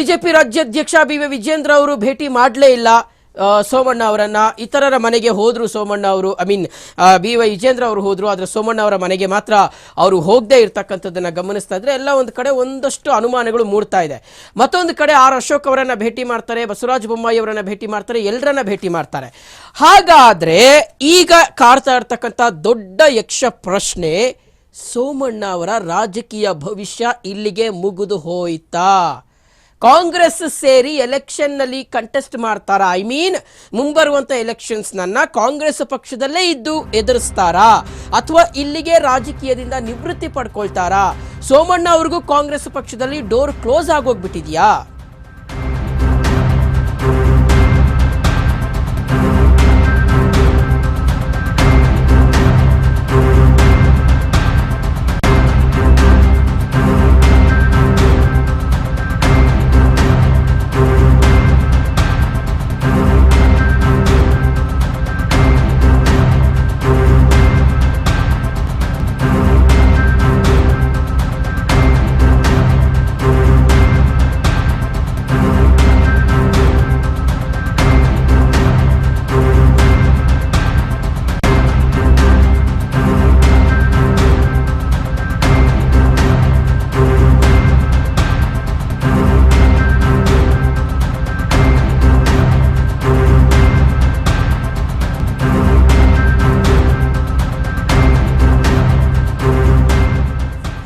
BJP ರಾಜ್ಯಾಧ್ಯಕ್ಷ B V Vijendra ಅವರು ಭೇಟಿ ಮಾಡಲೇ ಇಲ್ಲ. ಸೋಮಣ್ಣ ಅವರನ್ನ. ಇತರರ ಮನೆಗೆ ಹೋದ್ರು ಸೋಮಣ್ಣ ಅವರು. I mean B Y Vijayendra ಅವರು ಹೋದ್ರು, ಆದ್ರೆ ಸೋಮಣ್ಣ ಅವರ ಮನೆಗೆ ಮಾತ್ರ ಅವರು ಹೋಗದೆ ಇರ್ತಕ್ಕಂಥದ್ದನ್ನ ಗಮನಿಸ್ತಾ ಇದ್ರೆ ಎಲ್ಲ ಒಂದು ಕಡೆ ಒಂದಷ್ಟು ಅನುಮಾನಗಳು ಮೂಡ್ತಾ ಇದೆ. ಮತ್ತೊಂದು ಕಡೆ ಆರ್ ಅಶೋಕ್ ಅವರನ್ನ ಭೇಟಿ ಮಾಡ್ತಾರೆ, ಬಸವರಾಜ ಬೊಮ್ಮಾಯಿ ಅವರನ್ನ ಭೇಟಿ ಮಾಡ್ತಾರೆ ಎಲ್ಲರನ್ನ ಭೇಟಿ ಮಾಡ್ತಾರೆ. ಹಾಗಾದ್ರೆ ಈಗ ಕಾಡ್ತಾ ಇರ್ತಕ್ಕಂಥ ದೊಡ್ಡ ಯಕ್ಷ ಪ್ರಶ್ನೆ, ಸೋಮಣ್ಣ ಅವರ ರಾಜಕೀಯ ಭವಿಷ್ಯ ಇಲ್ಲಿಗೆ ಮುಗಿದು ಹೋಯ್ತಾ? ಕಾಂಗ್ರೆಸ್ ಸೇರಿ ಎಲೆಕ್ಷನ್ನಲ್ಲಿ ಕಂಟೆಸ್ಟ್ ಮಾಡ್ತಾರಾ? ಐ ಮೀನ್ ಮುಂಬರುವಂತ ಎಲೆಕ್ಷನ್ಸ್ ನನ್ನ ಕಾಂಗ್ರೆಸ್ ಪಕ್ಷದಲ್ಲೇ ಇದ್ದು ಎದುರಿಸ್ತಾರಾ? ಅಥವಾ ಇಲ್ಲಿಗೆ ರಾಜಕೀಯದಿಂದ ನಿವೃತ್ತಿ ಪಡ್ಕೊಳ್ತಾರಾ? ಸೋಮಣ್ಣ ಅವ್ರಿಗೂ ಕಾಂಗ್ರೆಸ್ ಪಕ್ಷದಲ್ಲಿ ಡೋರ್ ಕ್ಲೋಸ್ ಆಗೋಗ್ಬಿಟ್ಟಿದ್ಯಾ?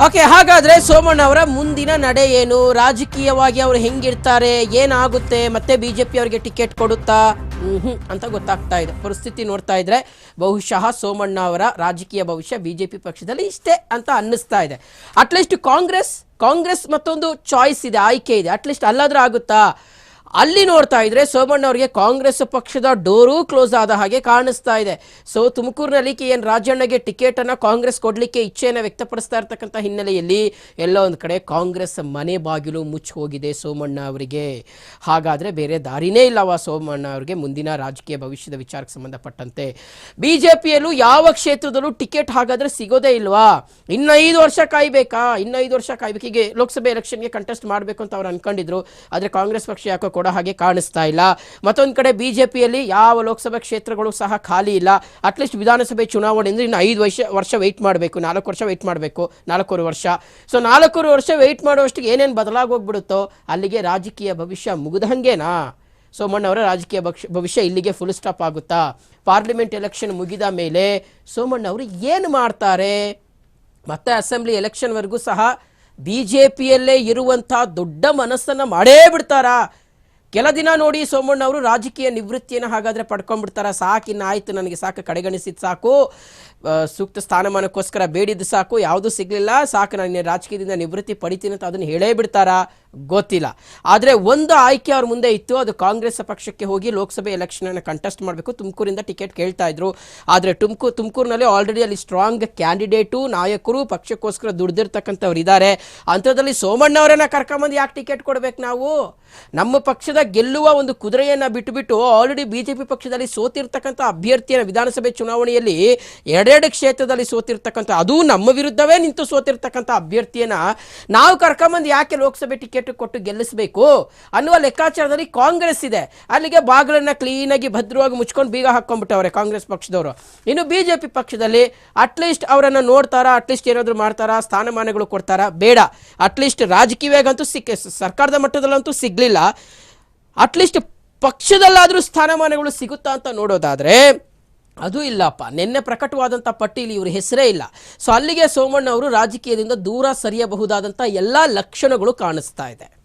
ಓಕೆ, ಹಾಗಾದ್ರೆ ಸೋಮಣ್ಣ ಅವರ ಮುಂದಿನ ನಡೆ ಏನು? ರಾಜಕೀಯವಾಗಿ ಅವರು ಹೆಂಗಿರ್ತಾರೆ? ಏನಾಗುತ್ತೆ? ಮತ್ತೆ ಬಿಜೆಪಿ ಅವರಿಗೆ ಟಿಕೆಟ್ ಕೊಡುತ್ತಾ? ಹ್ಞೂ ಅಂತ ಗೊತ್ತಾಗ್ತಾ ಇದೆ. ಪರಿಸ್ಥಿತಿ ನೋಡ್ತಾ ಇದ್ರೆ ಬಹುಶಃ ಸೋಮಣ್ಣ ಅವರ ರಾಜಕೀಯ ಭವಿಷ್ಯ ಬಿಜೆಪಿ ಪಕ್ಷದಲ್ಲಿ ಇಷ್ಟೇ ಅಂತ ಅನ್ನಿಸ್ತಾ ಇದೆ. ಅಟ್ಲೀಸ್ಟ್ ಕಾಂಗ್ರೆಸ್ ಕಾಂಗ್ರೆಸ್ ಮತ್ತೊಂದು ಚಾಯ್ಸ್ ಇದೆ, ಆಯ್ಕೆ ಇದೆ. ಅಟ್ಲೀಸ್ಟ್ ಅಲ್ಲಾದ್ರೂ ಆಗುತ್ತಾ? ಅಲ್ಲಿ ನೋಡ್ತಾ ಇದ್ರೆ ಸೋಮಣ್ಣ ಅವರಿಗೆ ಕಾಂಗ್ರೆಸ್ ಪಕ್ಷದ ಡೋರು ಕ್ಲೋಸ್ ಆದ ಹಾಗೆ ಕಾಣಿಸ್ತಾ ಇದೆ. ಸೊ, ತುಮಕೂರಿನಲ್ಲಿ ಕೆ ಎನ್ ರಾಜಣ್ಣಗೆ ಟಿಕೆಟ್ ಅನ್ನ ಕಾಂಗ್ರೆಸ್ ಕೊಡ್ಲಿಕ್ಕೆ ಇಚ್ಛೆಯನ್ನು ವ್ಯಕ್ತಪಡಿಸ್ತಾ ಇರ್ತಕ್ಕಂಥ ಹಿನ್ನೆಲೆಯಲ್ಲಿ ಎಲ್ಲ ಒಂದು ಕಡೆ ಕಾಂಗ್ರೆಸ್ ಮನೆ ಬಾಗಿಲು ಮುಚ್ಚಿ ಹೋಗಿದೆ ಸೋಮಣ್ಣ ಅವರಿಗೆ. ಹಾಗಾದ್ರೆ ಬೇರೆ ದಾರಿನೇ ಇಲ್ಲವ ಸೋಮಣ್ಣ ಅವರಿಗೆ ಮುಂದಿನ ರಾಜಕೀಯ ಭವಿಷ್ಯದ ವಿಚಾರಕ್ಕೆ ಸಂಬಂಧಪಟ್ಟಂತೆ. ಬಿಜೆಪಿಯಲ್ಲೂ ಯಾವ ಕ್ಷೇತ್ರದಲ್ಲೂ ಟಿಕೆಟ್ ಹಾಗಾದ್ರೆ ಸಿಗೋದೇ ಇಲ್ವಾ? ಇನ್ನ ಐದು ವರ್ಷ ಕಾಯ್ಬೇಕಾ? ಇನ್ನೈದು ವರ್ಷ ಕಾಯ್ಬೇಕು. ಹೀಗೆ ಲೋಕಸಭೆ ಎಲೆಕ್ಷನ್ಗೆ ಕಂಟೆಸ್ಟ್ ಮಾಡಬೇಕು ಅಂತ ಅವ್ರು ಅನ್ಕೊಂಡಿದ್ರು. ಆದ್ರೆ ಕಾಂಗ್ರೆಸ್ ಪಕ್ಷ ಯಾಕೋ ಕೊಡೋ ಹಾಗೆ ಕಾಣಿಸ್ತಾ ಇಲ್ಲ. ಮತ್ತೊಂದು ಕಡೆ ಬಿಜೆಪಿಯಲ್ಲಿ ಯಾವ ಲೋಕಸಭೆ ಕ್ಷೇತ್ರಗಳು ಸಹ ಖಾಲಿ ಇಲ್ಲ. ಅಟ್ಲೀಸ್ಟ್ ವಿಧಾನಸಭೆ ಚುನಾವಣೆ ಅಂದರೆ ಇನ್ನು ಐದು ವರ್ಷ ವರ್ಷ ವೆಯ್ಟ್ ಮಾಡಬೇಕು. ನಾಲ್ಕು ವರ್ಷ ವೆಯ್ಟ್ ಮಾಡಬೇಕು. ನಾಲ್ಕೂವರೆ ವರ್ಷ. ಸೊ ನಾಲ್ಕೂವರೆ ವರ್ಷ ವೆಯ್ಟ್ ಮಾಡುವಷ್ಟಿಗೆ ಏನೇನು ಬದಲಾಗೋಗ್ಬಿಡುತ್ತೋ ಅಲ್ಲಿಗೆ ರಾಜಕೀಯ ಭವಿಷ್ಯ ಮುಗಿದಂಗೆನಾ ಸೋಮಣ್ಣ ಅವರ ರಾಜಕೀಯ ಭವಿಷ್ಯ ಇಲ್ಲಿಗೆ ಫುಲ್ ಸ್ಟಾಪ್ ಆಗುತ್ತಾ? ಪಾರ್ಲಿಮೆಂಟ್ ಎಲೆಕ್ಷನ್ ಮುಗಿದ ಮೇಲೆ ಸೋಮಣ್ಣ ಅವರು ಏನು ಮಾಡ್ತಾರೆ? ಮತ್ತೆ ಅಸೆಂಬ್ಲಿ ಎಲೆಕ್ಷನ್ವರೆಗೂ ಸಹ ಬಿ ಜೆ ಪಿಯಲ್ಲೇ ಇರುವಂಥ ದೊಡ್ಡ ಮನಸ್ಸನ್ನು ಮಾಡೇ ಬಿಡ್ತಾರಾ? ಕೆಲ ದಿನ ನೋಡಿ ಸೋಮಣ್ಣ ಅವರು ರಾಜಕೀಯ ನಿವೃತ್ತಿಯನ್ನು ಹಾಗಾದರೆ ಪಡ್ಕೊಂಡ್ಬಿಡ್ತಾರ. ಸಾಕು, ಇನ್ನು ಆಯ್ತು, ನನಗೆ ಸಾಕು ಕಡೆಗಣಿಸಿದ್ದು ಸಾಕು. ಸೂಕ್ತ ಸ್ಥಾನಮಾನಕ್ಕೋಸ್ಕರ ಬೇಡಿದ್ದು ಸಾಕು, ಯಾವುದೂ ಸಿಗಲಿಲ್ಲ. ಸಾಕು, ನಾನು ರಾಜಕೀಯದಿಂದ ನಿವೃತ್ತಿ ಪಡಿತೀನಿ ಅಂತ ಅದನ್ನು ಹೇಳೇ ಬಿಡ್ತಾರಾ? ಗೊತ್ತಿಲ್ಲ. ಆದರೆ ಒಂದು ಆಯ್ಕೆ ಅವ್ರ ಮುಂದೆ ಇತ್ತು, ಅದು ಕಾಂಗ್ರೆಸ್ ಪಕ್ಷಕ್ಕೆ ಹೋಗಿ ಲೋಕಸಭೆ ಎಲೆಕ್ಷನ್ ಕಂಟೆಸ್ಟ್ ಮಾಡಬೇಕು. ತುಮಕೂರಿಂದ ಟಿಕೆಟ್ ಕೇಳ್ತಾ ಇದ್ರು. ಆದರೆ ತುಮಕೂ, ತುಮಕೂರಿನಲ್ಲಿ ಆಲ್ರೆಡಿ ಅಲ್ಲಿ ಸ್ಟ್ರಾಂಗ್ ಕ್ಯಾಂಡಿಡೇಟು ನಾಯಕರು ಪಕ್ಷಕ್ಕೋಸ್ಕರ ದುಡ್ದಿರ್ತಕ್ಕಂಥವ್ರು ಇದ್ದಾರೆ ಅಂಥದ್ರಲ್ಲಿ ಸೋಮಣ್ಣ ಅವರನ್ನ ಕರ್ಕೊಂಬಂದು ಯಾಕೆ ಟಿಕೆಟ್ ಕೊಡ್ಬೇಕು ನಾವು? ನಮ್ಮ ಪಕ್ಷದ ಗೆಲ್ಲುವ ಒಂದು ಕುದುರೆಯನ್ನು ಬಿಟ್ಟುಬಿಟ್ಟು ಆಲ್ರೆಡಿ ಬಿಜೆಪಿ ಪಕ್ಷದಲ್ಲಿ ಸೋತಿರ್ತಕ್ಕಂಥ ಅಭ್ಯರ್ಥಿಯನ್ನು ವಿಧಾನಸಭೆ ಚುನಾವಣೆಯಲ್ಲಿ ಎರಡೆರಡು ಕ್ಷೇತ್ರದಲ್ಲಿ ಸೋತಿರ್ತಕ್ಕಂಥ, ಅದು ನಮ್ಮ ವಿರುದ್ಧವೇ ನಿಂತು ಸೋತಿರ್ತಕ್ಕಂಥ ಅಭ್ಯರ್ಥಿಯನ್ನು ನಾವು ಕರ್ಕೊಂಬಂದು ಯಾಕೆ ಲೋಕಸಭೆ ಟಿಕೆಟ್ ಕೊಟ್ಟು ಗೆಲ್ಲಿಸಬೇಕು ಅನ್ನುವ ಲೆಕ್ಕಾಚಾರದಲ್ಲಿ ಕಾಂಗ್ರೆಸ್ ಇದೆ. ಅಲ್ಲಿಗೆ ಬಾಗಿಲನ್ನು ಕ್ಲೀನಾಗಿ ಭದ್ರವಾಗಿ ಮುಚ್ಕೊಂಡು ಬೀಗ ಹಾಕೊಂಡ್ಬಿಟ್ಟವ್ರೆ ಕಾಂಗ್ರೆಸ್ ಪಕ್ಷದವರು. ಇನ್ನು ಬಿಜೆಪಿ ಪಕ್ಷದಲ್ಲಿ ಅಟ್ಲೀಸ್ಟ್ ಅವರನ್ನು ನೋಡ್ತಾರಾ ಅಟ್ಲೀಸ್ಟ್ ಏನಾದರೂ ಮಾಡ್ತಾರಾ, ಸ್ಥಾನಮಾನಗಳು ಕೊಡ್ತಾರಾ? ಬೇಡ. ಅಟ್ಲೀಸ್ಟ್ ರಾಜಕೀಯವಾಗಂತೂ ಸಿಕ್ಕ ಸರ್ಕಾರದ ಮಟ್ಟದಲ್ಲಂತೂ ಸಿಗ್ಲಿಲ್ಲ. ಅಟ್ಲೀಸ್ಟ್ ಪಕ್ಷದಲ್ಲಾದರೂ ಸ್ಥಾನಮಾನಗಳು ಸಿಗುತ್ತಾ ಅಂತ ನೋಡೋದಾದ್ರೆ ಅದು ಇಲ್ಲಪ್ಪ. ನಿನ್ನೆ ಪ್ರಕಟವಾದಂಥ ಪಟ್ಟಿಯಲ್ಲಿ ಇವರು ಹೆಸರೇ ಇಲ್ಲ. ಸೊ ಅಲ್ಲಿಗೆ ಸೋಮಣ್ಣ ಅವರು ರಾಜಕೀಯದಿಂದ ದೂರ ಸರಿಯಬಹುದಾದಂಥ ಎಲ್ಲ ಲಕ್ಷಣಗಳು ಕಾಣಿಸ್ತಾ ಇದೆ.